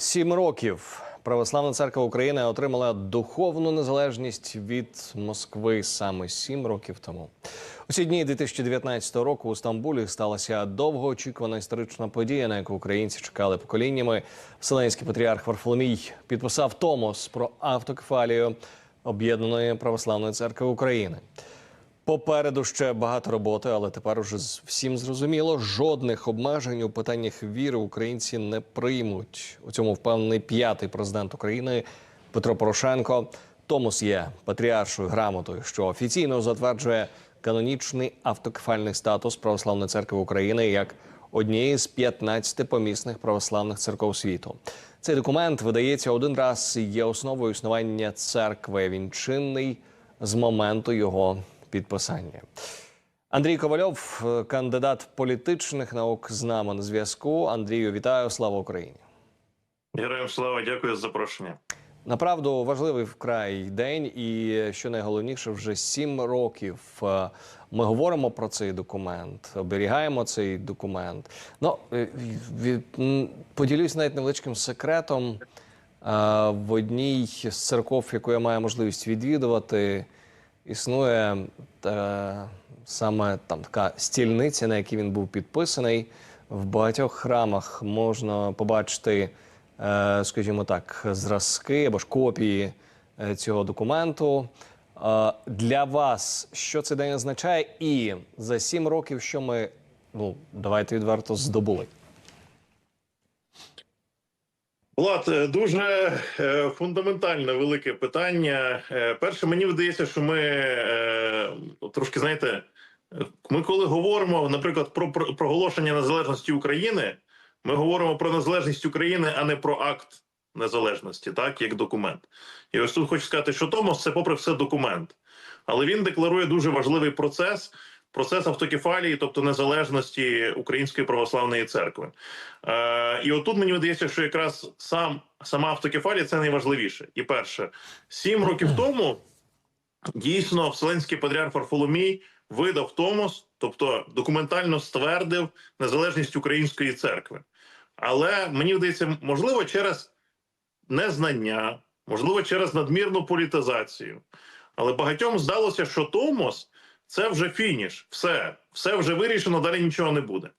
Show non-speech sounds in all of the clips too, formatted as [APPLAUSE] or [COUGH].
Сім років Православна церква України отримала духовну незалежність від Москви саме сім років тому. У ці дні 2019 року у Стамбулі сталася довгоочікувана історична подія, на яку українці чекали поколіннями. Вселенський патріарх Варфоломій підписав Томос про автокефалію Об'єднаної православної церкви України. Попереду ще багато роботи, але тепер уже всім зрозуміло, жодних обмежень у питаннях віри українці не приймуть. У цьому впевнений п'ятий президент України Петро Порошенко. Томос є патріаршою грамотою, що офіційно затверджує канонічний автокефальний статус Православної церкви України як однієї з 15 помісних православних церков світу. Цей документ видається один раз і є основою існування церкви. Він чинний з моменту його підписання. Андрій Ковальов, е, кандидат політичних наук, з нами на зв'язку. Андрію, вітаю! Слава Україні! Героям слава, дякую за запрошення. Направду важливий вкрай день, і що найголовніше, вже сім років е, ми говоримо про цей документ, оберігаємо цей документ. Ну е, поділюсь навіть невеличким секретом. Е, В одній з церков, яку я маю можливість відвідувати, існує е, саме там така стільниця, на якій він був підписаний. В багатьох храмах можна побачити, е, скажімо так, зразки або ж копії е, цього документу. Для вас що цей день означає? І за сім років, що ми ну давайте відверто здобули. Влад, е, дуже е, фундаментальне велике питання. Е, Перше, мені видається, що ми трошки знаєте, ми коли говоримо, наприклад, про- проголошення незалежності України, ми говоримо про незалежність України, а не про акт незалежності, так як документ. І ось тут хочу сказати, що Томос це, попри все, документ, але він декларує дуже важливий процес. Процес автокефалії, тобто незалежності Української православної церкви, Е, і отут мені видається, що якраз сам сама автокефалія це найважливіше. І перше, сім років тому дійсно Вселенський патріарх Варфоломій видав Томос, тобто документально ствердив незалежність Української церкви. Але мені видається, можливо, через незнання, можливо, через надмірну політизацію. Але багатьом здалося, що Томос це вже фініш, все, все вже вирішено, далі нічого не буде.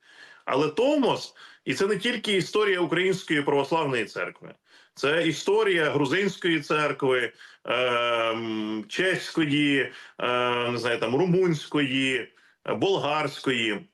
Але Томос, і це не тільки історія Української православної церкви, це історія грузинської церкви, ем, чеської, е, не знаю, там румунської, е, болгарської.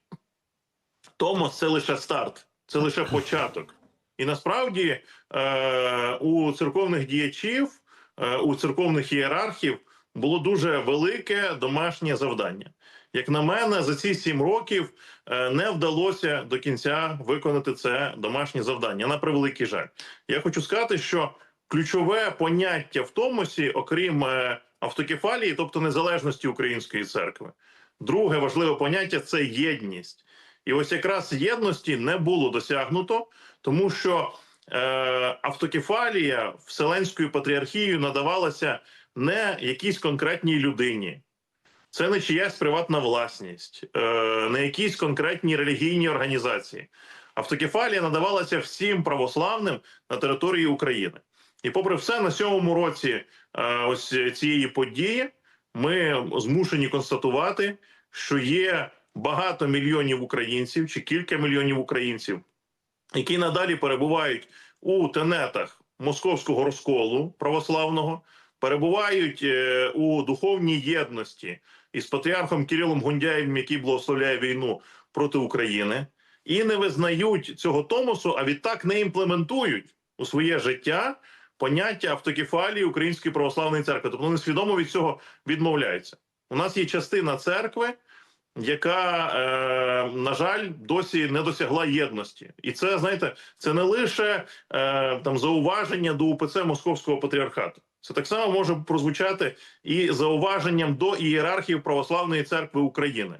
Томос це лише старт, це лише початок. І насправді е, у церковних діячів, е, у церковних ієрархів було дуже велике домашнє завдання. Як на мене, за ці сім років е, не вдалося до кінця виконати це домашнє завдання. На превеликий жаль, я хочу сказати, що ключове поняття в Томосі, окрім е, автокефалії, тобто незалежності української церкви, друге важливе поняття це єдність. І ось якраз єдності не було досягнуто, тому що е, автокефалія Вселенською патріархією надавалася не якійсь конкретній людині. Це не чиясь приватна власність, е, не якісь конкретні релігійні організації. Автокефалія надавалася всім православним на території України. І, попри все, на сьомому році е, ось цієї події ми змушені констатувати, що є багато мільйонів українців чи кілька мільйонів українців, які надалі перебувають у тенетах московського розколу православного, перебувають е, у духовній єдності із патріархом Кирилом Гундяєвим, який благословляє війну проти України, і не визнають цього томосу, а відтак не імплементують у своє життя поняття автокефалії Української православної церкви. Тобто вони свідомо від цього відмовляються. У нас є частина церкви, яка, е, на жаль, досі не досягла єдності, і це знаєте, це не лише е, там зауваження до УПЦ Московського патріархату. Це так само може прозвучати і зауваженням до ієрархії православної церкви України,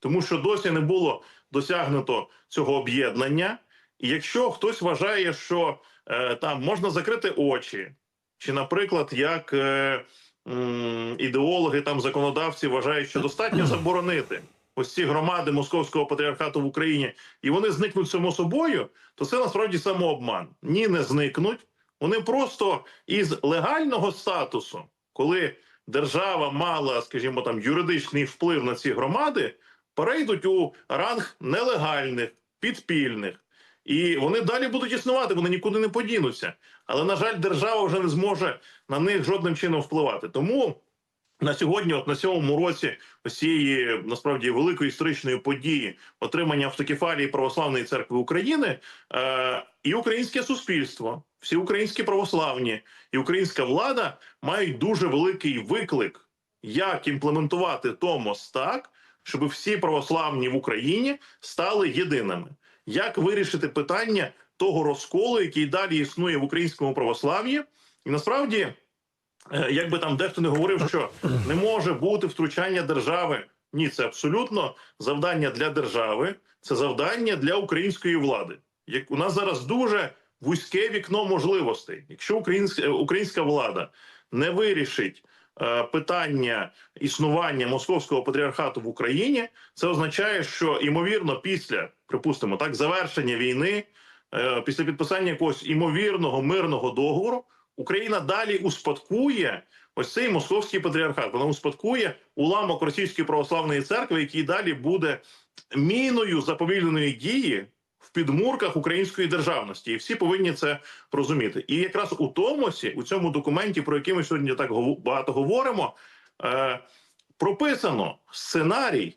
тому що досі не було досягнуто цього об'єднання. І якщо хтось вважає, що е, там можна закрити очі, чи, наприклад, як е, м, ідеологи там законодавці вважають, що достатньо заборонити ось ці громади московського патріархату в Україні, і вони зникнуть само собою, то це насправді самообман. Ні, не зникнуть. Вони просто із легального статусу, коли держава мала, скажімо, там юридичний вплив на ці громади, перейдуть у ранг нелегальних, підпільних. І вони далі будуть існувати, вони нікуди не подінуться. Але на жаль, держава вже не зможе на них жодним чином впливати. Тому на сьогодні, от на сьомому році, ось цієї насправді великої історичної події отримання автокефалії православної церкви України е, і українське суспільство, всі українські православні і українська влада мають дуже великий виклик, як імплементувати Томос так, щоб всі православні в Україні стали єдиними. Як вирішити питання того розколу, який далі існує в українському православ'ї, і насправді, як би там дехто не говорив, що не може бути втручання держави. Ні, це абсолютно завдання для держави, це завдання для української влади. Як у нас зараз дуже вузьке вікно можливостей, якщо українська е, українська влада не вирішить е, питання існування московського патріархату в Україні, це означає, що ймовірно, після припустимо так завершення війни, е, після підписання якогось імовірного мирного договору, Україна далі успадкує ось цей московський патріархат. Вона успадкує уламок російської православної церкви, який далі буде міною заповільненої дії в підмурках української державності, і всі повинні це розуміти. І якраз у Томосі, у цьому документі, про який ми сьогодні так багато говоримо, е, прописано сценарій,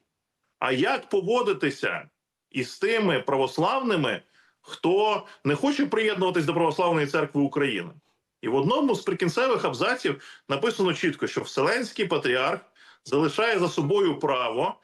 а як поводитися із тими православними, хто не хоче приєднуватись до православної церкви України. І в одному з прикінцевих абзаців написано чітко, що Вселенський патріарх залишає за собою право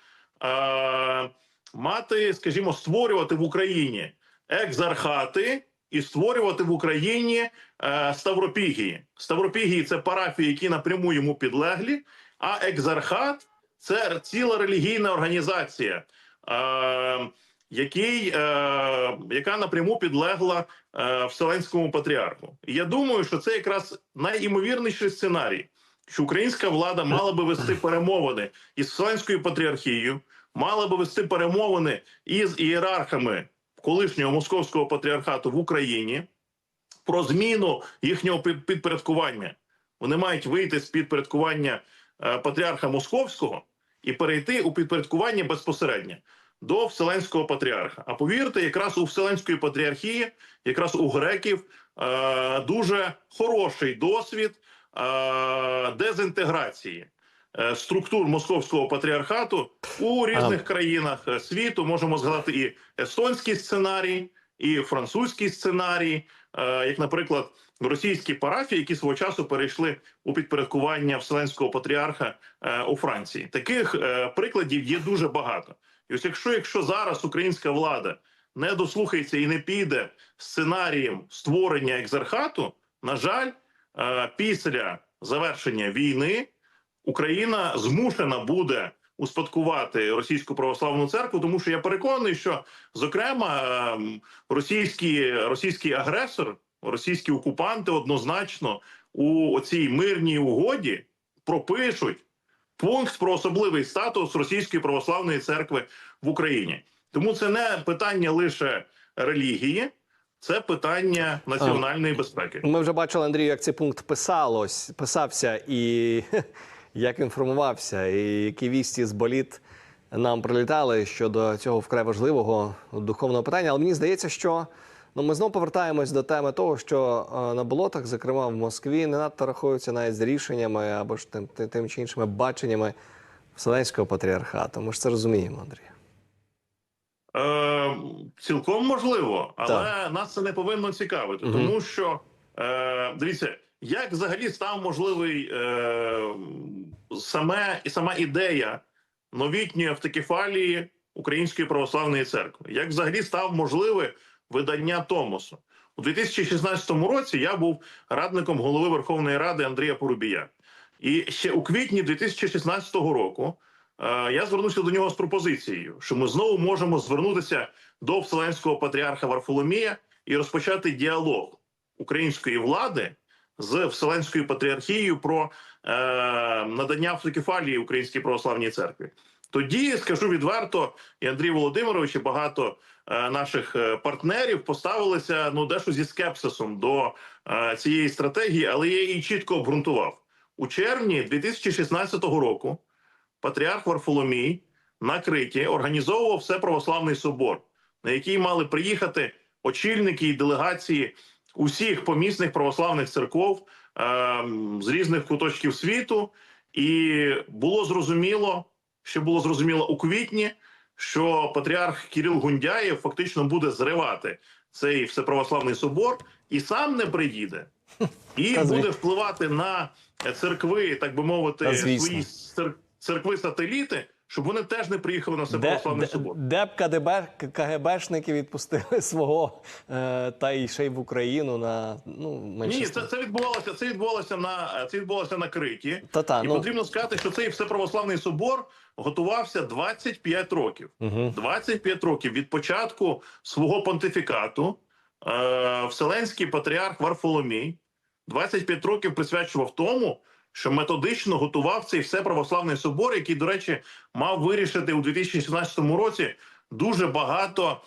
е, мати, скажімо, створювати в Україні екзархати і створювати в Україні е, ставропігії. Ставропігії це парафії, які напряму йому підлеглі, а екзархат це ціла релігійна організація. Е, який, е, яка напряму підлегла Вселенському патріарху. Я думаю, що це якраз найімовірніший сценарій, що українська влада мала би вести перемовини із Вселенською патріархією, мала би вести перемовини із ієрархами колишнього московського патріархату в Україні про зміну їхнього підпорядкування. Вони мають вийти з підпорядкування е, патріарха московського і перейти у підпорядкування безпосередньо до Вселенського патріарха. А повірте, якраз у Вселенської патріархії, якраз у греків, е, дуже хороший досвід е, дезінтеграції е, структур московського патріархату у різних країнах е, світу. Можемо згадати і естонський сценарій, і французький сценарій, е, як, наприклад, російські парафії, які свого часу перейшли у підпорядкування Вселенського патріарха е, у Франції. Таких е, прикладів є дуже багато. І ось якщо, якщо зараз українська влада не дослухається і не піде сценарієм створення екзархату, на жаль, е, після завершення війни Україна змушена буде успадкувати російську православну церкву, тому що я переконаний, що зокрема ем, російський, російський агресор, російські окупанти однозначно у цій мирній угоді пропишуть пункт про особливий статус російської православної церкви в Україні. Тому це не питання лише релігії, це питання національної безпеки. Ми вже бачили, Андрію, як цей пункт писалось, писався і [LAUGHS] як він формувався, і які вісті з боліт нам прилітали щодо цього вкрай важливого духовного питання. Але мені здається, що ну, ми знову повертаємось до теми того, що е, на болотах, зокрема в Москві, не надто рахуються навіть з рішеннями або ж тим, тим, тим чи іншими баченнями Вселенського патріархату. Ми ж це розуміємо, Андрій. Е, цілком можливо, але нас це не повинно цікавити, Мгм. тому що е, дивіться, як взагалі став можливий е, саме і сама ідея новітньої автокефалії Української православної церкви, як взагалі став можливе видання Томосу у 2016 році. Я був радником голови Верховної Ради Андрія Порубія, і ще у квітні 2016 року. Е, Я звернувся до нього з пропозицією, що ми знову можемо звернутися до Вселенського патріарха Варфоломія і розпочати діалог української влади з Вселенською патріархією про е, надання автокефалії Українській православній церкві. Тоді скажу відверто, і Андрій Володимирович, і багато наших е, партнерів поставилися ну дещо зі скепсисом до е, цієї стратегії, але я її чітко обґрунтував у червні 2016 року. Патріарх Варфоломій на Криті організовував всеправославний собор, на який мали приїхати очільники і делегації усіх помісних православних церков е, з різних куточків світу, і було зрозуміло, що було зрозуміло у квітні, що патріарх Кирил Гундяєв фактично буде зривати цей всеправославний собор і сам не приїде, [LAUGHS] і буде впливати на церкви, так би мовити, свої цер- церкви-сателіти, щоб вони теж не приїхали на всеправославний собор. де б КДБ, КГБшники відпустили [LAUGHS] свого е, та й ще й в Україну на ну менше. Ні, це, це відбувалося. Це відбувалося на це відбувалося на Криті. Та-та, і ну. потрібно сказати, що цей всеправославний собор готувався 25 років. Угу. 25 років від початку свого понтифікату е, Вселенський патріарх Варфоломій 25 років присвячував тому, що методично готував цей всеправославний собор, який, до речі, мав вирішити у 2016 році дуже багато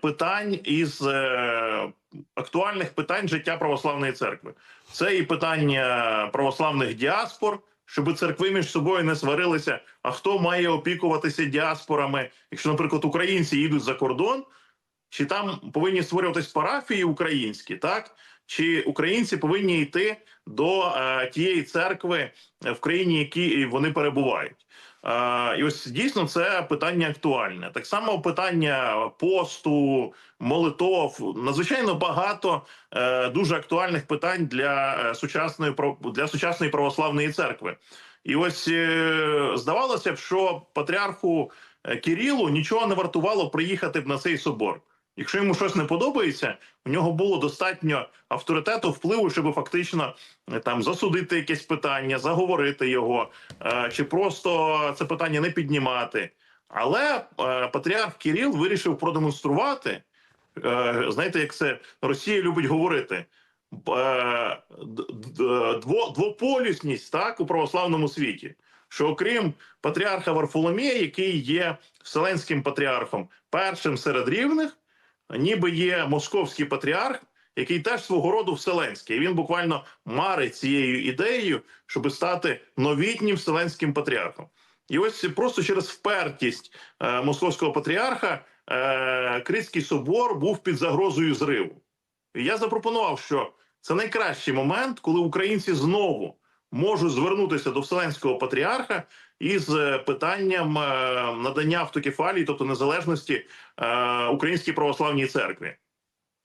питань із е, актуальних питань життя православної церкви. Це і питання православних діаспор, щоб церкви між собою не сварилися. А хто має опікуватися діаспорами, якщо, наприклад, українці їдуть за кордон, чи там повинні створюватись парафії українські, так? Чи українці повинні йти до е, тієї церкви е, в країні, які вони перебувають? І ось дійсно це питання актуальне. Так само питання посту, молитов, надзвичайно багато е, дуже актуальних питань для е, сучасної для сучасної православної церкви. І ось е, здавалося б, що патріарху Кирилу нічого не вартувало приїхати б на цей собор. Якщо йому щось не подобається, у нього було достатньо авторитету, впливу, щоб фактично е, там засудити якесь питання, заговорити його, е, чи просто це питання не піднімати. Але е, патріарх Кирил вирішив продемонструвати. Знаєте, як це Росія любить говорити. двополюсність так у православному світі. Що окрім патріарха Варфоломія, який є вселенським патріархом, першим серед рівних, ніби є московський патріарх, який теж свого роду вселенський. І Він буквально марить цією ідеєю, щоб стати новітнім вселенським патріархом. І ось просто через впертість е, московського патріарха е, Критський собор був під загрозою зриву. І я запропонував, що це найкращий момент, коли українці знову можуть звернутися до вселенського патріарха із е, питанням е, надання автокефалії, тобто незалежності е, Українській православній церкві.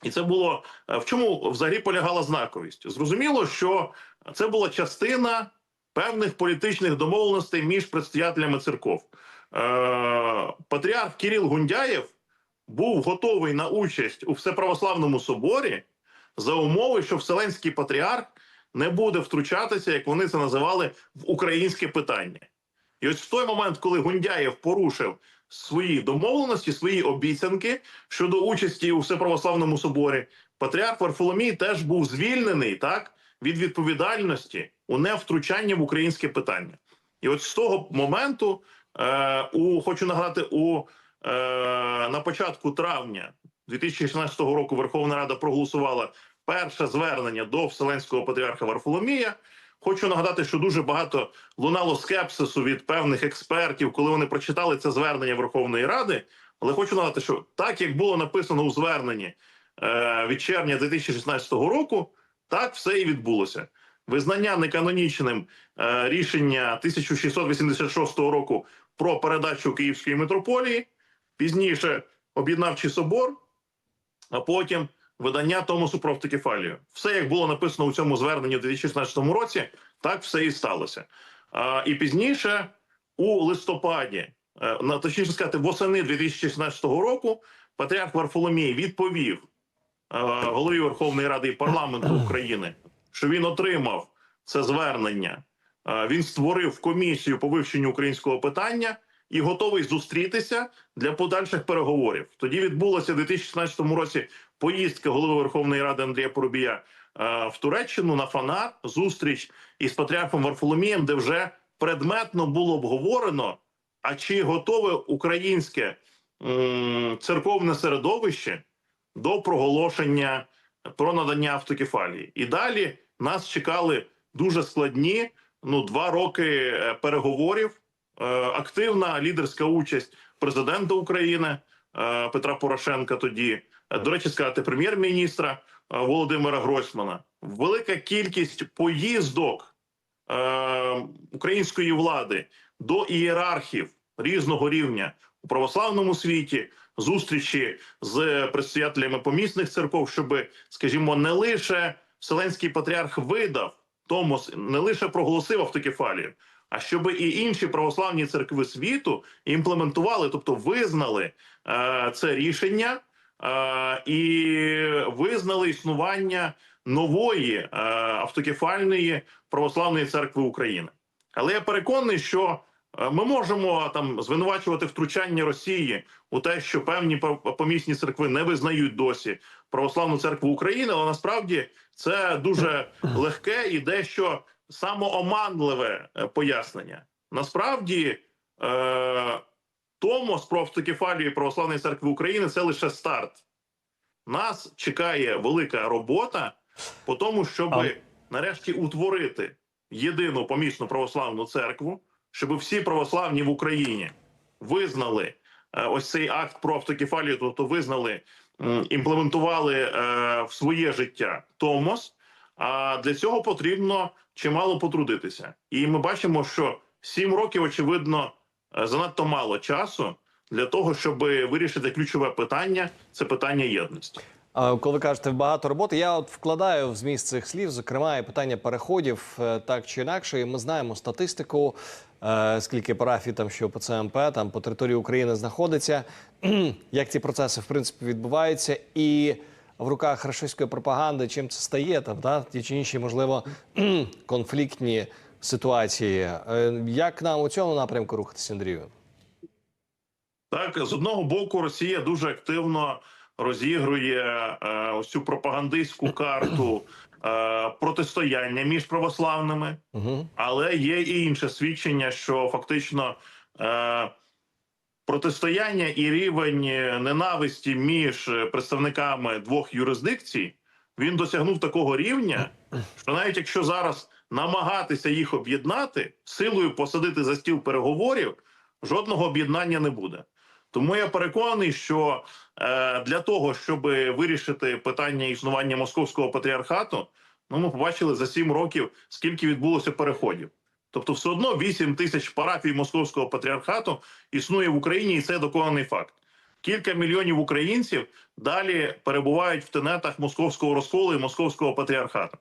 І це було в чому взагалі полягала знаковість? Зрозуміло, що це була частина певних політичних домовленостей між предстоятелями церков. Патріарх Кирил Гундяєв був готовий на участь у всеправославному соборі за умови, що Вселенський патріарх не буде втручатися, як вони це називали, в українське питання. І ось в той момент, коли Гундяєв порушив свої домовленості, свої обіцянки щодо участі у всеправославному соборі, патріарх Варфоломій теж був звільнений так від відповідальності у невтручанні в українське питання. І от з того моменту, е, у хочу нагадати, у е, на початку травня 2016 року Верховна Рада проголосувала перше звернення до Вселенського патріарха Варфоломія. Хочу нагадати, що дуже багато лунало скепсису від певних експертів, коли вони прочитали це звернення Верховної Ради. Але хочу нагадати, що так як було написано у зверненні е, від червня 2016 року, так все і відбулося. Визнання неканонічним е, рішення 1686 року про передачу Київської митрополії, пізніше об'єднавчий собор, а потім видання Томосу про автокефалію. Все, як було написано у цьому зверненні у 2016 році, так все і сталося. А, і пізніше, у листопаді, е, на точніше сказати, восени 2016 року, патріарх Варфоломій відповів е, голові Верховної Ради і парламенту України, що він отримав це звернення. Е, Він створив комісію по вивченню українського питання і готовий зустрітися для подальших переговорів. Тоді відбулася у 2016 році поїздка голови Верховної Ради Андрія Поробія е, в Туреччину на Фанар, зустріч із патріархом Варфоломієм, де вже предметно було обговорено а чи готове українське церковне середовище до проголошення про надання автокефалії. І далі нас чекали дуже складні ну два роки е, переговорів, е, активна лідерська участь президента України Петра Порошенка. Тоді до речі, сказати прем'єр-міністра е, Володимира Гройсмана. Велика кількість поїздок е, української влади до ієрархів різного рівня у православному світі, зустрічі з предстоятелями помісних церков, щоб, скажімо, не лише Вселенський патріарх видав Томос, не лише проголосив автокефалію, а щоб і інші православні церкви світу імплементували, тобто визнали е, це рішення е, і визнали існування нової е, автокефальної православної церкви України. Але я переконаний, що е, ми можемо там звинувачувати втручання Росії у те, що певні помісні церкви не визнають досі православну церкву України, але насправді це дуже легке і дещо самооманливе е, пояснення. Насправді, е, Томос про автокефалію православної церкви України це лише старт. Нас чекає велика робота по тому, щоб А- нарешті утворити єдину помісну православну церкву, щоб всі православні в Україні визнали е, ось цей акт про автокефалію, тобто визнали, імплементували е, в своє життя Томос. А для цього потрібно чимало потрудитися. І ми бачимо, що сім років, очевидно, занадто мало часу для того, щоб вирішити ключове питання це питання єдності. Коли ви кажете багато роботи, я от вкладаю в зміст цих слів, зокрема, і питання переходів е, так чи інакше. І ми знаємо статистику, е, скільки парафій там, що по ЦМП там по території України знаходиться, [CLEARS THROAT] як ці процеси в принципі відбуваються, і в руках рашистської пропаганди чим це стає, там да ті чи інші, можливо, [CLEARS THROAT] конфліктні ситуації. Е, Як нам у цьому напрямку рухатися, Андрію? Так, з одного боку, Росія дуже активно розігрує е, ось цю пропагандистську карту е, протистояння між православними, Угу. але є і інше свідчення, що фактично е, протистояння і рівень ненависті між представниками двох юрисдикцій він досягнув такого рівня, що навіть якщо зараз намагатися їх об'єднати, силою посадити за стіл переговорів, жодного об'єднання не буде. Тому я переконаний, що е, для того, щоб вирішити питання існування московського патріархату, ну ми побачили за сім років, скільки відбулося переходів. Тобто, все одно 8 тисяч парафій московського патріархату існує в Україні, і це доконаний факт. Кілька мільйонів українців далі перебувають в тенетах московського розколу і московського патріархату.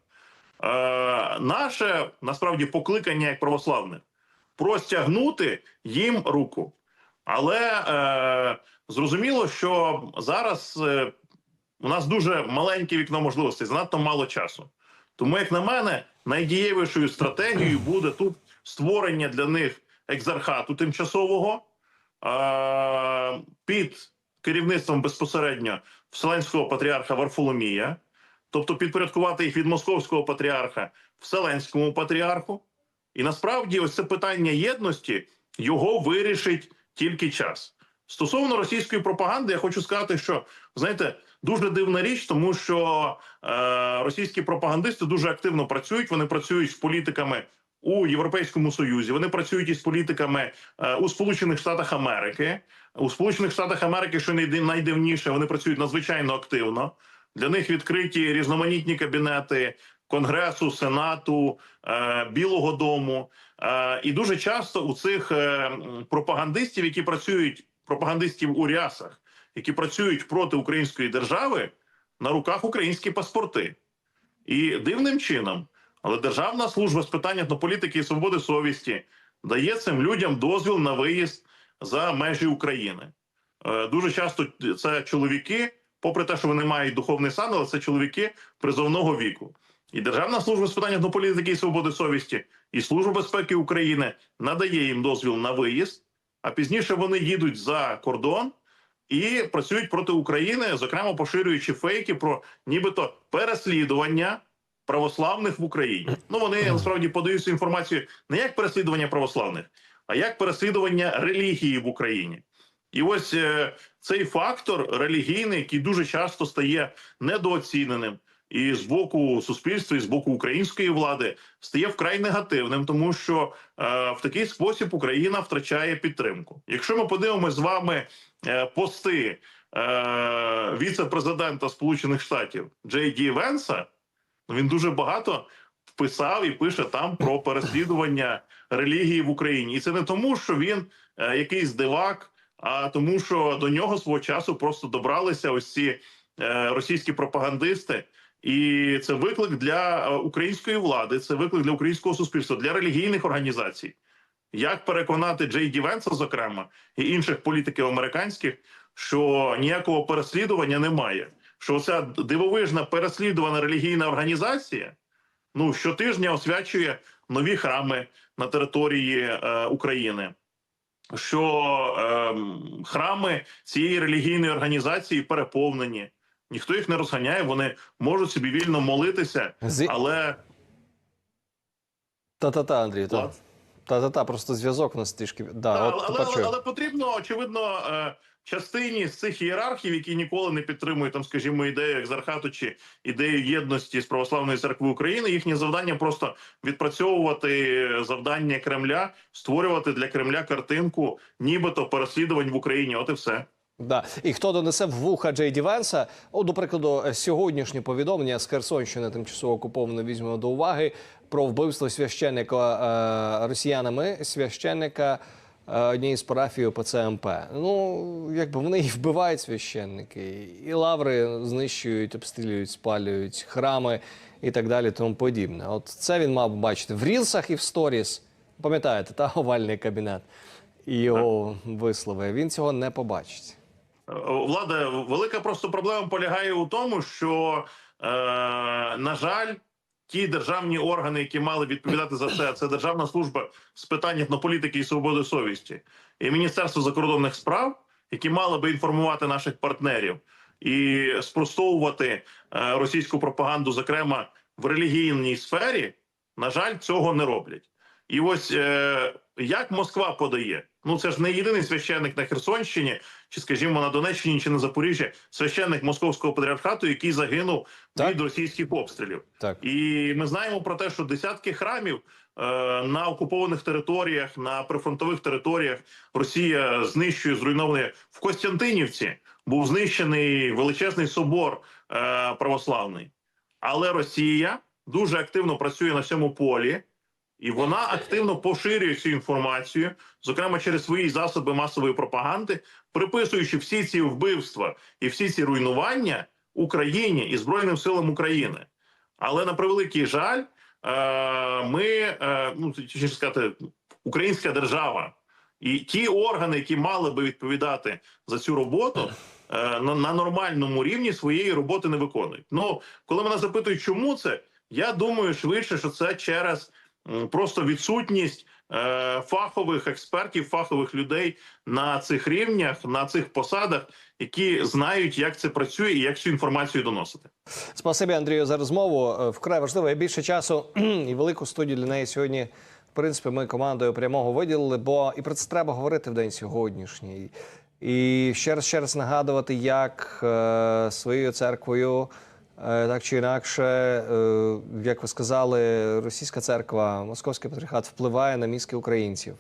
Е, наше насправді покликання як православних простягнути їм руку. Але е, зрозуміло, що зараз е, у нас дуже маленьке вікно можливостей, занадто мало часу. Тому, як на мене, найдієвішою стратегією буде тут створення для них екзархату тимчасового е, під керівництвом безпосередньо Вселенського патріарха Варфоломія, тобто підпорядкувати їх від московського патріарха Вселенському патріарху. І насправді, ось це питання єдності його вирішить тільки час. Стосовно російської пропаганди, я хочу сказати, що знаєте, дуже дивна річ, тому що е, російські пропагандисти дуже активно працюють. Вони працюють з політиками у Європейському Союзі. Вони працюють із політиками е, у Сполучених Штатах Америки. У Сполучених Штатах Америки, що найди- найдивніше, вони працюють надзвичайно активно. Для них відкриті різноманітні кабінети Конгресу, Сенату, е, Білого Дому. Е, і дуже часто у цих е, пропагандистів, які працюють, пропагандистів у рясах, які працюють проти української держави, на руках українські паспорти. І дивним чином, але Державна служба з питань етнополітики і свободи совісті дає цим людям дозвіл на виїзд за межі України. Дуже часто це чоловіки, попри те, що вони мають духовний сан, але це чоловіки призовного віку. І Державна служба з питань етнополітики і свободи совісті, і Служба безпеки України надає їм дозвіл на виїзд, а пізніше вони їдуть за кордон і працюють проти України, зокрема поширюючи фейки про нібито переслідування православних в Україні. Ну вони насправді подають цю інформацію не як переслідування православних, а як переслідування релігії в Україні. І ось е, цей фактор релігійний, який дуже часто стає недооціненим, і з боку суспільства, і з боку української влади стає вкрай негативним, тому що е, в такий спосіб Україна втрачає підтримку. Якщо ми подивимося з вами е, пости віце-президента Сполучених Штатів Джей Ді Венса, він дуже багато писав і пише там про переслідування релігії в Україні, і це не тому, що він е, якийсь дивак, а тому, що до нього свого часу просто добралися ось ці е, російські пропагандисти. І це виклик для е, української влади, це виклик для українського суспільства, для релігійних організацій. Як переконати Джей Ді Венса, зокрема, і інших політиків американських, що ніякого переслідування немає, що ця дивовижна переслідувана релігійна організація ну щотижня освячує нові храми на території е, України. Що е, храми цієї релігійної організації переповнені, ніхто їх не розганяє, вони можуть собі вільно молитися, але Та-та-та, Андрій, та. Та-та-та, просто зв'язок у нас трішки. Да, Та, от але, але, але потрібно очевидно е, частині з цих ієрархів, які ніколи не підтримують там, скажімо, ідею екзархату чи ідею єдності з православної церкви України. Їхнє завдання просто відпрацьовувати завдання Кремля, створювати для Кремля картинку, нібито переслідувань в Україні. От і все. Да. І хто донесе в вуха Джей Ді Венса, о, до прикладу, сьогоднішнє повідомлення з Херсонщини тимчасово окуповано візьмемо до уваги про вбивство священника е, росіянами, священника однієї з парафій ОПЦ МП. Ну, якби вони [LAUGHS] і вбивають священники, і лаври знищують, обстрілюють, спалюють храми і так далі, тому подібне. От це він мав бачити в рілсах і в сторіс. Пам'ятаєте, та овальний кабінет і його вислови. Він цього не побачить. Е, Влада, велика просто проблема полягає у тому, що, е, на жаль, ті державні органи, які мали відповідати за це, це Державна служба з питань етнополітики і свободи совісті, і Міністерство закордонних справ, які мали би інформувати наших партнерів і спростовувати е, російську пропаганду, зокрема в релігійній сфері, на жаль, цього не роблять. І ось е, як Москва подає, ну це ж не єдиний священник на Херсонщині, чи, скажімо, на Донеччині чи на Запоріжжі, священник Московського патріархату, який загинув Так. від російських обстрілів. Так. І ми знаємо про те, що десятки храмів е, на окупованих територіях, на прифронтових територіях Росія знищує зруйнований в Костянтинівці. Був знищений величезний собор е, православний, але Росія дуже активно працює на цьому полі. І вона активно поширює цю інформацію, зокрема через свої засоби масової пропаганди, приписуючи всі ці вбивства і всі ці руйнування Україні і Збройним силам України. Але на превеликий жаль, е, ми е, ну точніше сказати, українська держава і ті органи, які мали би відповідати за цю роботу. е, На, на нормальному рівні своєї роботи не виконують. Ну коли мене запитують, чому це, я думаю швидше, що це через просто відсутність е, фахових експертів, фахових людей на цих рівнях, на цих посадах, які знають, як це працює і як цю інформацію доносити. Спасибі, Андрію, за розмову. Е, Вкрай важливо. Я більше часу [CLEARS THROAT] і велику студію для неї сьогодні. В принципі, ми командою прямого виділили, бо і про це треба говорити в день сьогоднішній. І ще раз ще раз нагадувати, як е, своєю церквою, так чи інакше, е, як ви сказали, російська церква, московський патріархат впливає на мізки українців.